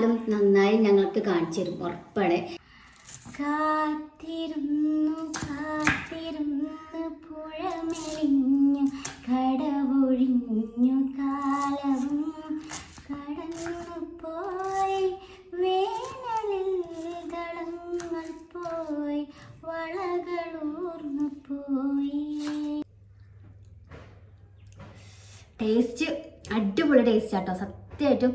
എന്നാലും നന്നായി ഞങ്ങൾക്ക് കാണിച്ചു തരും ഉറപ്പാണ്. കാത്തിരുന്നു കാത്തിരുന്നു പുഴമെലിഞ്ഞു കടവൊഴിഞ്ഞു കാലവും കടന്നു പോയി. വേനലിൽ കളങ്ങൾ പോയി വളകളൂർന്നു പോയി. ടേസ്റ്റ് അടിപൊളി ടേസ്റ്റ് ആട്ടോ സത്യമായിട്ടും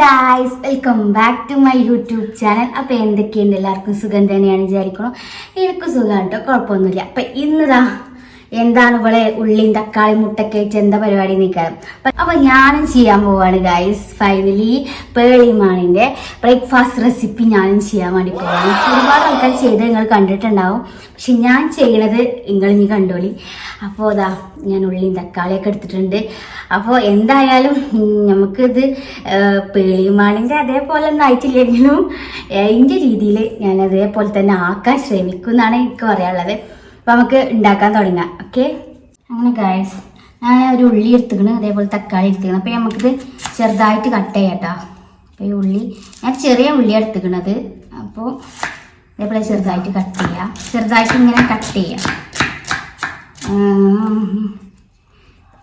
guys welcome back to my YouTube channel അപ്പോൾ എന്തൊക്കെയുണ്ട്? എല്ലാവർക്കും സുഖം തന്നെയാണ് വിചാരിക്കണം എനിക്ക് സുഖം കേട്ടോ കുഴപ്പമൊന്നുമില്ല. അപ്പം ഇന്നിതാ എന്താണ് ഇവളെ ഉള്ളിയും തക്കാളി മുട്ടൊക്കെ വെച്ച് എന്താ പരിപാടി നിൽക്കാറ് അപ്പൊ ഞാനും ചെയ്യാൻ പോവാണ് ഗൈസ് ഫൈനലി പേളിമാണിന്റെ ബ്രേക്ക്ഫാസ്റ്റ് റെസിപ്പി ഞാനും ചെയ്യാൻ വേണ്ടി പോവാണ്. ഒരുപാട് ആൾക്കാർ ചെയ്ത് നിങ്ങൾ കണ്ടിട്ടുണ്ടാവും. പക്ഷെ ഞാൻ ചെയ്യണത് നിങ്ങൾ ഇനി കണ്ടോളി. അപ്പോൾ അതാ ഞാൻ ഉള്ളിയും തക്കാളിയൊക്കെ എടുത്തിട്ടുണ്ട്. അപ്പോൾ എന്തായാലും നമുക്കിത് പേളിമാണിന്റെ അതേപോലെ ഒന്നും ആയിട്ടില്ലെങ്കിലും എന്റെ രീതിയിൽ ഞാൻ അതേപോലെ തന്നെ ആക്കാൻ ശ്രമിക്കും എന്നാണ് എനിക്ക് പറയാനുള്ളത്. അപ്പോൾ നമുക്ക് ഉണ്ടാക്കാൻ തുടങ്ങാം. ഓക്കെ അങ്ങനെ ഗായസ് ഞാൻ ഒരു ഉള്ളി എടുത്തുക്കണ്. അതേപോലെ തക്കാളി എടുത്തുക്കണം. അപ്പോൾ നമുക്കിത് ചെറുതായിട്ട് കട്ട് ചെയ്യാം കേട്ടോ അപ്പോൾ ഈ ഉള്ളി ഞാൻ ചെറിയ ഉള്ളി എടുത്തുക്കണത്. അപ്പോൾ അതേപോലെ ചെറുതായിട്ട് കട്ട് ചെയ്യാം. ചെറുതായിട്ട് ഇങ്ങനെ കട്ട് ചെയ്യാം.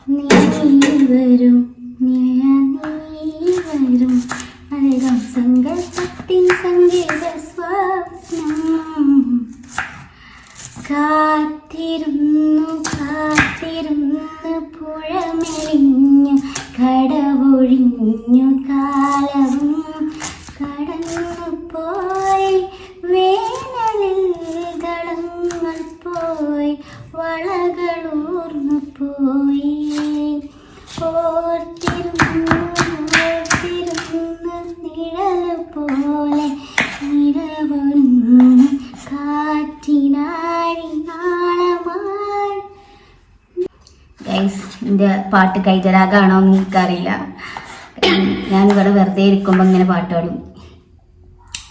നീ വരും നീ വരും. അഴകം സംഗീത എന്റെ പാട്ട് കൈതരാഗാണോ എന്ന് എനിക്കറിയില്ല. ഞാനിവിടെ വെറുതെ ഇരിക്കുമ്പോൾ ഇങ്ങനെ പാട്ട് പാടും.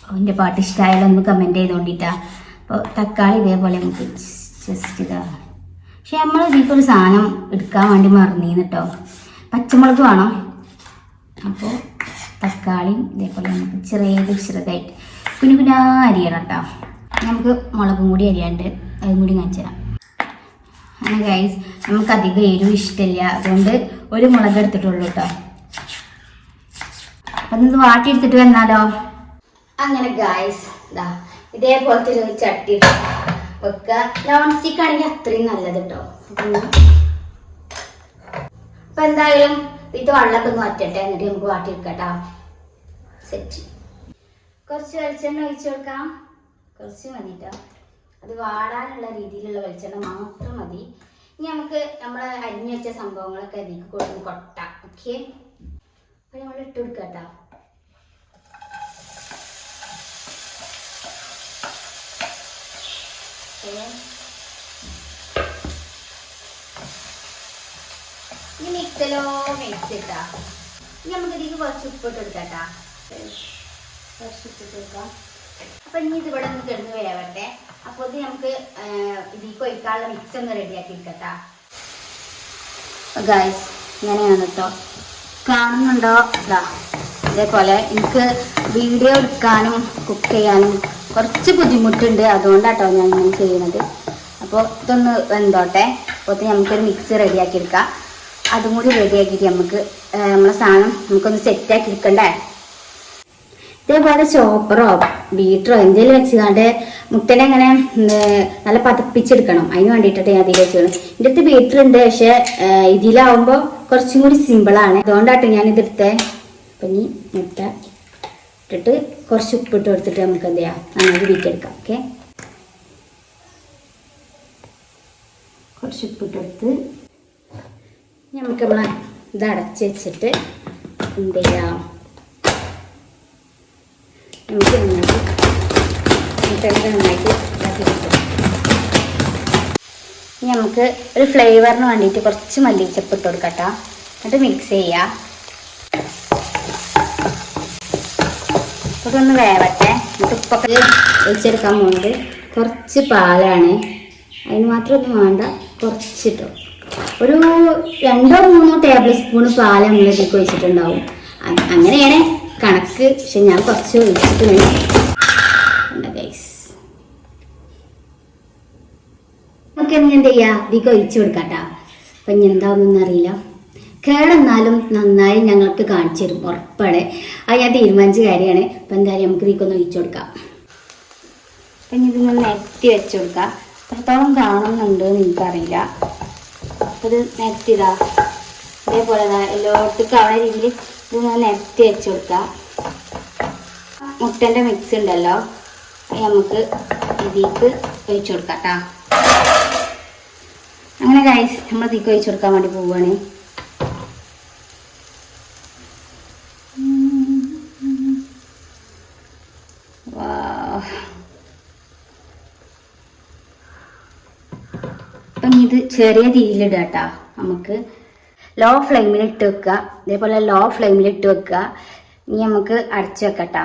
അപ്പോൾ എന്റെ പാട്ട് ഇഷ്ടമായാലും ഒന്ന് കമന്റ് ചെയ്തുകൊണ്ടിട്ടാ അപ്പോൾ തക്കാളി ഇതേപോലെ നമുക്ക് ജസ്റ്റ് ഇതാ. പക്ഷെ നമ്മൾ ഇതിലേക്ക് ഒരു സാധനം എടുക്കാൻ വേണ്ടി മറന്നീന്ന് കേട്ടോ പച്ചമുളക് വേണം. അപ്പോൾ തക്കാളിയും ഇതേപോലെ നമുക്ക് ചെറിയത് ചെറുതായിട്ട് കുഞ്ഞു കുഞ്ഞാ അരിയണം കേട്ടോ നമുക്ക് മുളകും കൂടി അരിയാണ്ട് അതും കൂടി കാണിച്ചു തരാം. അങ്ങനെ ഗൈസ് നമുക്ക് അധികം എരിവ് ഇഷ്ടമില്ല. അതുകൊണ്ട് ഒരു മുളക് എടുത്തിട്ടുള്ളൂ കേട്ടോ അപ്പം ഇത് വാട്ടി എടുത്തിട്ട് വന്നാലോ? അങ്ങനെ ഗൈസ് ഇതാ ഇതേപോലത്തെ ഒരു ചട്ടി വെക്കുക നോൺ സ്റ്റിക്ക് ആണെങ്കിൽ അത്രയും നല്ലത് കേട്ടോ അപ്പൊ എന്തായാലും ഇത് വെള്ളമൊക്കെ ഒന്ന് വറ്റട്ടെ. എന്നിട്ട് നമുക്ക് വാട്ടിയെടുക്കട്ടോ. സെറ്റ് കുറച്ച് വെളിച്ചെണ്ണ ഒഴിച്ചു കൊടുക്കാം. കുറച്ച് മതിട്ടോ. അത് വാടാനുള്ള രീതിയിലുള്ള വെളിച്ചെണ്ണ മാത്രം മതി. ഇനി നമുക്ക് നമ്മൾ അരിഞ്ഞു വെച്ച സംഭവങ്ങളൊക്കെ അതിലേക്ക് കൊടുത്ത് കൊട്ടാം. ഓക്കെ അപ്പം നമ്മൾ ഇട്ട് കൊടുക്കാം. ഇനി മിക്സലോ മിക്സ് ഇട്ടാ. ഇനി നമുക്ക് ഇതിലേക്ക് കുറച്ച് ഉപ്പിട്ട് കൊടുക്കട്ടാ കുറച്ച് ഉപ്പിട്ട് കൊടുക്കാം. അപ്പൊ ഇനി ഇത് ഇവിടെ ഒന്ന് കിടന്ന് വേവട്ടെ. അപ്പോൾ ഇത് നമുക്ക് ഈ ഒഴിക്കാനുള്ള മിക്സ് ഒന്ന് റെഡിയാക്കി എടുക്കട്ടാ ഗായ്സ് ഇങ്ങനെയാണ് കേട്ടോ കാണുന്നുണ്ടോ? ഇതാ ഇതേപോലെ എനിക്ക് വീഡിയോ എടുക്കാനും കുക്ക് ചെയ്യാനും കുറച്ച് ബുദ്ധിമുട്ടുണ്ട്. അതുകൊണ്ടാട്ടോ ഞാൻ ഇങ്ങനെ ചെയ്യുന്നത് അപ്പോൾ ഇതൊന്ന് വെന്തോട്ടെ. അപ്പോൾ നമുക്കൊരു മിക്സ് റെഡിയാക്കി എടുക്കാം അതും കൂടി റെഡിയാക്കിയിട്ട് നമുക്ക് നമ്മളെ സാധനം നമുക്കൊന്ന് സെറ്റാക്കി എടുക്കണ്ടേ ഇതേപോലെ ചോപ്പറോ ബീറ്ററോ എന്തെങ്കിലും വെച്ചുകൊണ്ട് മുട്ടനെ ഇങ്ങനെ നല്ല പതപ്പിച്ചെടുക്കണം. അതിന് വേണ്ടിയിട്ടാണ് ഞാൻ അതിൽ വെച്ചത് എന്റെ അടുത്ത് ബീറ്റർ ഉണ്ട് പക്ഷെ ഇതിലാവുമ്പോൾ കുറച്ചും കൂടി സിമ്പിളാണ് അതുകൊണ്ടാട്ടോ ഞാൻ ഇതെടുത്തേ അപ്പം ഇനി മുട്ട ഇട്ടിട്ട് കുറച്ച് ഉപ്പിട്ട് കൊടുത്തിട്ട് നമുക്ക് എന്ത് ചെയ്യാം? നന്നായിട്ട് ബീറ്റെടുക്കാം ഓക്കെ? കുറച്ച് ഉപ്പിട്ടെടുത്ത് നമുക്ക് നമ്മളെ ഇത് അടച്ച് വെച്ചിട്ട് എന്ത് ചെയ്യാം? നമുക്ക് നന്നായിട്ട് മുട്ടയൊക്കെ ഇനി നമുക്ക് ഒരു ഫ്ലേവറിന് വേണ്ടിയിട്ട് കുറച്ച് മല്ലിച്ചപ്പ് ഇട്ട് കൊടുക്കാം എന്നിട്ട് മിക്സ് ചെയ്യാം ഇതൊന്ന് വേവട്ടെ. എന്നിട്ട് ഉപ്പൊക്കെ ഒഴിച്ചെടുക്കാൻ പോകുന്നത് കുറച്ച് പാലാണ്. അതിന് മാത്രം ഒന്നും വേണ്ട കുറച്ചിട്ടോ. ഒരു രണ്ടോ മൂന്നോ ടേബിൾ സ്പൂൺ പാൽ നമ്മളിലേക്ക് ഒഴിച്ചിട്ടുണ്ടാവും. അങ്ങനെയാണ് കണക്ക്. പക്ഷെ ഞാൻ കുറച്ച് ഒഴിച്ചിട്ടുണ്ട് ഗൈസ് നമുക്ക് ഇനി എന്ത് ചെയ്യാ? അധികം ഒഴിച്ചു കൊടുക്കാട്ടാ. അപ്പൊ ഇനി എന്താവുന്നൊന്നും അറിയില്ല. കേടെന്നാലും നന്നായി ഞങ്ങൾക്ക് കാണിച്ചു തരും. ഉറപ്പാണ്. അത് ഞാൻ തീരുമാനിച്ച കാര്യമാണ്. അപ്പൊ എന്തായാലും നമുക്ക് ഇതിക്കൊന്ന് ഒഴിച്ചു കൊടുക്കാം. അപ്പൊ ഇനി ഇതൊന്ന് നെറ്റി വെച്ചു കൊടുക്കാം. എത്രത്തോളം കാണുന്നുണ്ട് എനിക്കറിയില്ല. അപ്പൊ ഇത് നെറ്റിതാ അതേപോലെ എല്ലാവർക്കും അവിടെ രീതിയിൽ ഇതൊന്ന് നെറ്റി വെച്ച് കൊടുക്കാം. മുട്ടന്റെ മിക്സ് ഉണ്ടല്ലോ. നമുക്ക് ഇതിലേക്ക് ഒഴിച്ചു കൊടുക്കാം കേട്ടോ അങ്ങനെ ഗൈസ് നമ്മൾ ഇതിലേക്ക് ഒഴിച്ചു കൊടുക്കാൻ വേണ്ടി പോവുകയാണ് അപ്പം ഇത് ചെറിയ തീയിലിടുക കേട്ടോ നമുക്ക് ലോ ഫ്ലെയിമിൽ ഇട്ട് വെക്കുക. ഇതേപോലെ ലോ ഫ്ലെയിമിൽ ഇട്ട് വെക്കുക. ഇനി നമുക്ക് അടച്ച് വെക്കട്ടോ. കേട്ടോ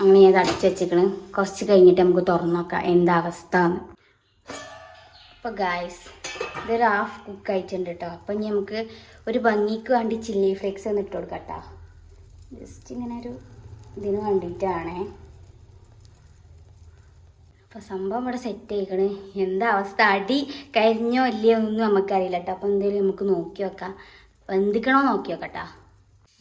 അങ്ങനെ ഞാൻ അടച്ച് വെച്ചിക്കണ്. കുറച്ച് കഴിഞ്ഞിട്ട് നമുക്ക് തുറന്നു നോക്കാം എന്താ അവസ്ഥ എന്ന് അപ്പോൾ ഗായ്സ് ഇതൊരു ഹാഫ് കുക്ക് ആയിട്ടുണ്ട് കേട്ടോ അപ്പം ഇനി നമുക്ക് ഒരു ഭംഗിക്ക് വേണ്ടി ചില്ലി ഫ്ലേക്സ് ഒന്ന് ഇട്ട് കൊടുക്കാം കേട്ടോ ജസ്റ്റ് ഇങ്ങനെ ഒരു ഇതിന് വേണ്ടിയിട്ടാണേ. അപ്പോൾ സംഭവം ഇവിടെ സെറ്റ് ആയിക്കണ്. എന്താ അവസ്ഥ? അടി കരിഞ്ഞോ ഇല്ലയോ ഒന്നും നമുക്കറിയില്ല കേട്ടോ അപ്പോൾ എന്തെങ്കിലും നമുക്ക് നോക്കി വെക്കാം. എന്തിക്കണോ നോക്കി വെക്കട്ടാ.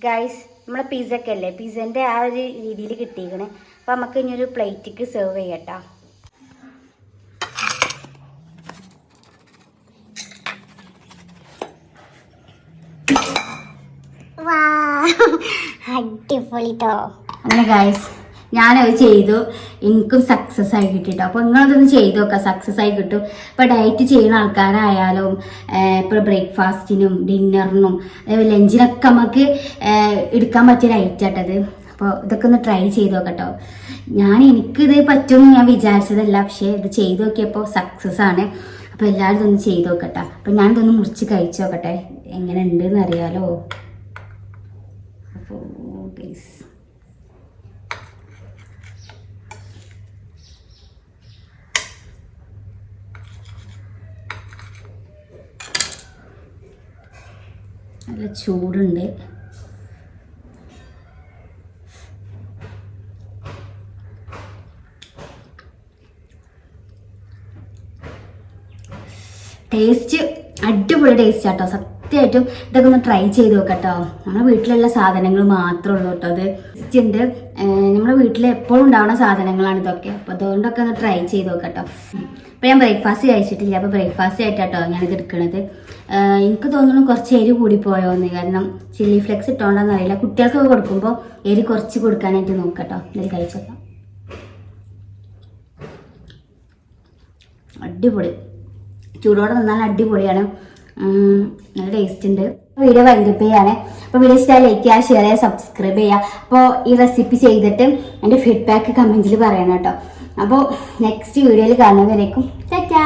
ഗൈസ് നമ്മളെ പിസ്സ ഒക്കെ അല്ലേ? പിസ്സേന്റെ ആ ഒരു രീതിയിൽ കിട്ടിയിരിക്കണേ അപ്പോൾ നമുക്ക് ഇനി ഒരു പ്ലേറ്റിക്ക് സെർവ് ചെയ്യട്ടാ. അടിപൊളിട്ടോ അങ്ങനെ ഗൈസ് ഞാനത് ചെയ്തു. എനിക്കും സക്സസ് ആയി കിട്ടിട്ടോ. അപ്പോൾ നിങ്ങളതൊന്ന് ചെയ്തു നോക്കാം. സക്സസ് ആയി കിട്ടും. ഇപ്പോൾ ഡയറ്റ് ചെയ്യുന്ന ആൾക്കാരായാലും ഇപ്പോൾ ബ്രേക്ക്ഫാസ്റ്റിനും ഡിന്നറിനും അതേപോലെ ലഞ്ചിനൊക്കെ നമുക്ക് എടുക്കാൻ പറ്റിയ ഡയറ്റാട്ടത് അപ്പോൾ ഇതൊക്കെ ഒന്ന് ട്രൈ ചെയ്ത് നോക്കട്ടോ. ഞാൻ എനിക്കിത് പറ്റുമെന്ന് ഞാൻ വിചാരിച്ചതല്ല. പക്ഷേ ഇത് ചെയ്ത് നോക്കിയപ്പോൾ സക്സസ് ആണ്. അപ്പോൾ എല്ലാവരും ഇതൊന്ന് ചെയ്ത് നോക്കട്ടെ. അപ്പോൾ ഞാനിതൊന്ന് മുറിച്ച് കഴിച്ചു നോക്കട്ടെ. എങ്ങനെ ഉണ്ടെന്ന് അറിയാലോ. അപ്പോൾ നല്ല ചൂടുണ്ട്. ടേസ്റ്റ് അടിപൊളി ടേസ്റ്റ് ആട്ടോ. സത്യമായിട്ടും ഇതൊക്കെ ഒന്ന് ട്രൈ ചെയ്ത് നോക്കട്ടോ. നമ്മുടെ വീട്ടിലുള്ള സാധനങ്ങൾ മാത്രമേ ഉള്ളൂ കേട്ടോ അത് ടേസ്റ്റ് ഉണ്ട്. നമ്മുടെ വീട്ടിൽ എപ്പോഴും ഉണ്ടാവുന്ന സാധനങ്ങളാണ് ഇതൊക്കെ. അപ്പോൾ അതുകൊണ്ടൊക്കെ ഒന്ന് ട്രൈ ചെയ്ത് നോക്കട്ടോ. അപ്പോൾ ഞാൻ ബ്രേക്ക്ഫാസ്റ്റ് കഴിച്ചിട്ടില്ല. അപ്പോൾ ബ്രേക്ക്ഫാസ്റ്റ് ആയിട്ടാട്ടോ ഞാനിത് എടുക്കണത്. എനിക്ക് തോന്നുന്നു കുറച്ച് എരി കൂടി പോയോന്ന് കാരണം ചില്ലി ഫ്ലെക്സ് ഇട്ടോണ്ടെന്ന് അറിയില്ല. കുട്ടികൾക്ക് കൊടുക്കുമ്പോൾ എരി കുറച്ച് കൊടുക്കാനായിട്ട് നോക്കട്ടോ. ഇതിൽ കഴിച്ചോക്കാം അടിപൊളി. ചൂടോടെ നിന്നാൽ അടിപൊളിയാണ്. നല്ല ടേസ്റ്റ് ഉണ്ട്. വീഡിയോ വൈൻഡപ്പ് ചെയ്യാണ്. അപ്പോൾ വീഡിയോ ഇഷ്ടമായി ലൈക്ക് ചെയ്യുക ഷെയർ ചെയ്യുക സബ്സ്ക്രൈബ് ചെയ്യുക. അപ്പോൾ ഈ റെസിപ്പി ചെയ്തിട്ട് എന്റെ ഫീഡ്ബാക്ക് കമന്റിൽ പറയണം കേട്ടോ. അപ്പോൾ നെക്സ്റ്റ് വീഡിയോയിൽ കാണുന്നവരേക്കും ടാറ്റാ